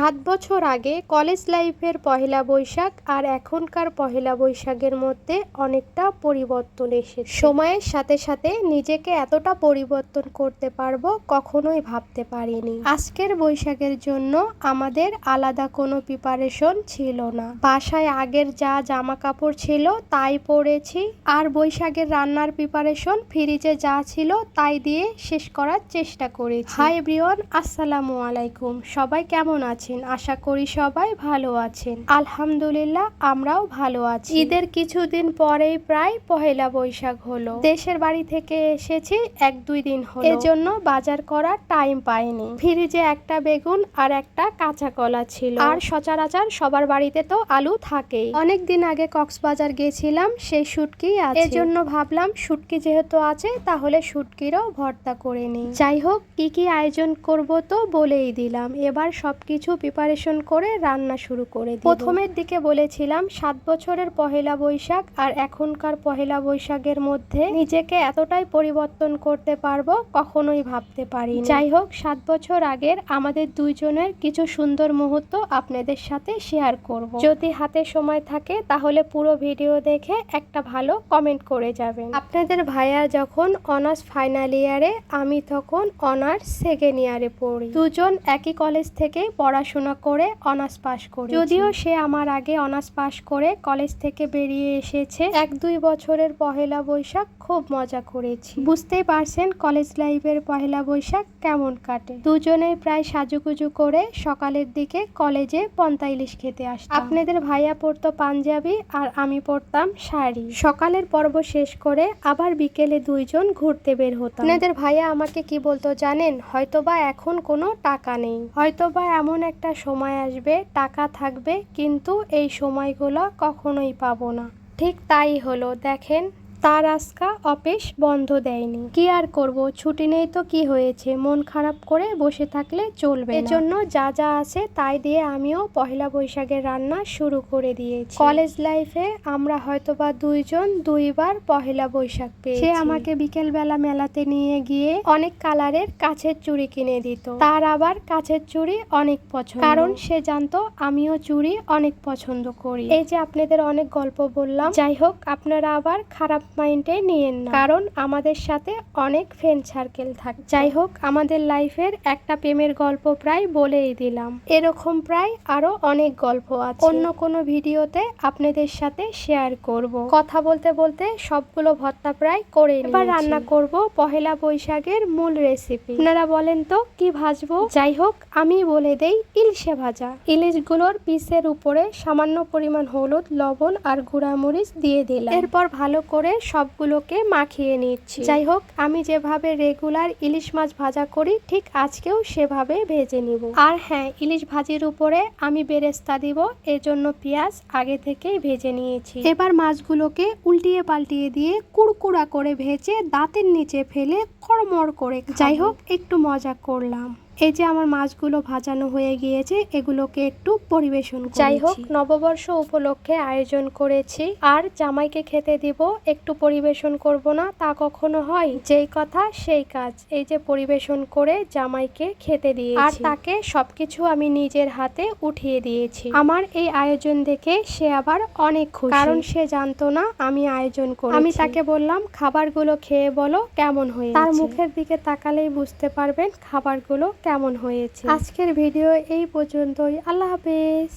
সাত বছর আগে কলেজ লাইফের পহেলা বৈশাখ আর এখনকার পহেলা বৈশাখের মধ্যে অনেকটা পরিবর্তন এসে সময়ের সাথে সাথে নিজেকে এতটা পরিবর্তন করতে পারব কখনোই ভাবতে পারিনি। আজকের বৈশাখের জন্য আমাদের আলাদা কোনো প্রিপারেশন ছিল না। বাসায় আগের যা জামা কাপড় ছিল তাই পরেছি আর বৈশাখের রান্নার প্রিপারেশন ফ্রিজে যা ছিল তাই দিয়ে শেষ করার চেষ্টা করেছি। হাই এভরিওয়ান আসসালামু আলাইকুম। সবাই কেমন আছেন। আশা করি সবাই ভালো আছেন। আলহামদুলিল্লাহ, আমরাও ভালো আছি। ঈদের কিছুদিন পরেই প্রায় পহেলা বৈশাখ হলো। দেশের বাড়ি থেকে এসেছি, এক দুই দিন হলো। এজন্য বাজার করার টাইম পাইনি। ফ্রিজে একটা বেগুন আর একটা কাঁচা কলা ছিল। আর সচরাচর সবার বাড়িতে তো আলু থাকেই। অনেক দিন আগে কক্সবাজার গেছিলাম, সেই শুটকি আছে। এজন্য ভাবলাম শুটকি যেহেতু আছে, তাহলে শুটকিরও ভর্তা করে নিই। যাই হোক, কি কি আয়োজন করব তো বলেই দিলাম। এবার সবকিছু প্রিপারেশন করে রান্না শুরু করে দিই প্রথমের দিকে বলেছিলাম সাত বছরের পহেলা বৈশাখ আর এখনকার পহেলা বৈশাখের মধ্যে নিজেকে এতটাই পরিবর্তন করতে পারব কখনোই ভাবতে পারি যাই হোক সাত বছর আগের আমাদের দুইজনের কিছু সুন্দর মুহূর্ত আপনাদের সাথে শেয়ার করব। যদি হাতে সময় থাকে তাহলে পুরো ভিডিও দেখে একটা ভালো কমেন্ট করে যাবেন। আপনাদের ভাইয়া যখন অনার্স ফাইনাল ইয়ারে আমি তখন অনার্স সেকেন্ড ইয়ারে পড়ি। দুজন একই কলেজ থেকে পড়াশোনা করে অনার্স পাশ করে যদিও সে আমার আগে অনার্স পাশ করে কলেজ থেকে বেরিয়ে এসেছে। এক দুই বছরের পহেলা বৈশাখ খুব মজা করেছি। বুঝতেই পারছেন কলেজ লাইফের পহেলা বৈশাখ কেমন কাটে। দুজনে প্রায় সাজুগুজু করে সকালের দিকে কলেজে পন্তা ইলিশ খেতে আসতাম। আপনাদের ভাইয়া পড়তো পাঞ্জাবি আর আমি পড়তাম শাড়ি। সকালের পর্ব শেষ করে আবার বিকেলে দুইজন ঘুরতে বের হতাম। আপনাদের ভাইয়া আমাকে কি বলতো জানেন? হয়তোবা এখন কোনো টাকা নেই। হয়তোবা এমন একটা সময় আসবে, টাকা থাকবে, কিন্তু এই সময়গুলো কখনোই পাবো না। ঠিক তাই হলো, দেখেন তার আজকা অফিস বন্ধ দেয়নি। কি আর করব? ছুটি নেই তো কি হয়েছে? মন খারাপ করে বসে থাকলে চলবে এজন্য যা যা আছে তাই দিয়ে আমিও পহেলা বৈশাখের রান্না শুরু করে দিয়েছি। কলেজ লাইফে আমরা হয়তোবা দুইজন দুইবার পহেলা বৈশাখ পেয়েছি। সে আমাকে বিকেল বেলা মেলাতে নিয়ে গিয়ে অনেক কালারের কাছের চুড়ি কিনে দিত। তার আবার কাছের চুড়ি অনেক পছন্দ। কারণ সে জানতো আমিও চুড়ি অনেক পছন্দ করি। এই যে আপনাদের অনেক গল্প বললাম। যাই হোক আপনারা আবার খারাপ মাইন্ডে নিয়েন না কারণ আমাদের সাথে অনেক ফ্রেন্ড সার্কেল থাকে। যাই হোক আমাদের লাইফের একটা প্রেমের গল্প প্রায় বলেই দিলাম। এরকম প্রায় আরও অনেক গল্প আছে। অন্য কোনো ভিডিওতে আপনাদের সাথে শেয়ার করব। কথা বলতে বলতে সবগুলো ভর্তা প্রায় করে এবার রান্না করব পহেলা বৈশাখের মূল রেসিপি আপনারা বলেন তো কি ভাজবো? যাই হোক আমি বলে দেই ইলিশে ভাজা। ইলিশগুলোর পিসের উপরে সামান্য পরিমাণ হলুদ লবণ আর গুঁড়ামরিচ দিয়ে দিলাম। এরপর ভালো করে সবগুলোকে মাখিয়ে নিচ্ছি। যাই হোক আমি যেভাবে রেগুলার ইলিশ মাছ ভাজা করি, ঠিক আজকেও সেভাবে ভেজে নিব। আর হ্যাঁ ইলিশ ভাজির উপরে আমি বেরেস্তা দিব এজন্য পেঁয়াজ আগে থেকেই ভেজে নিয়েছি। এবার মাছগুলোকে উল্টিয়ে পাল্টিয়ে দিয়ে কুড়কুড়া করে ভেজে দাঁতের নিচে ফেলে কড়মড় করে যাই হোক একটু মজা করলাম। এই যে আমার মাছগুলো ভাজানো হয়ে গিয়েছে এগুলোকে একটু পরিবেশন যাই হোক নববর্ষ উপলক্ষে আয়োজন করেছি। আর জামাইকে খেতে দিব একটু পরিবেশন করব না তা কখনো হয়? যেই কথা সেই কাজ। এই যে পরিবেশন করে জামাইকে খেতে দিয়ে আর তাকে সবকিছু আমি নিজের হাতে উঠিয়ে দিয়েছি। আমার এই আয়োজন দেখে সে আবার অনেক খুশি। কারণ সে জানতো না আমি আয়োজন করি আমি তাকে বললাম খাবারগুলো খেয়ে বলো কেমন হয়েছে? তার মুখের দিকে তাকালেই বুঝতে পারবেন খাবারগুলো কেমন হয়েছে? আজকের ভিডিও এই পর্যন্তই। আল্লাহ হাফেজ।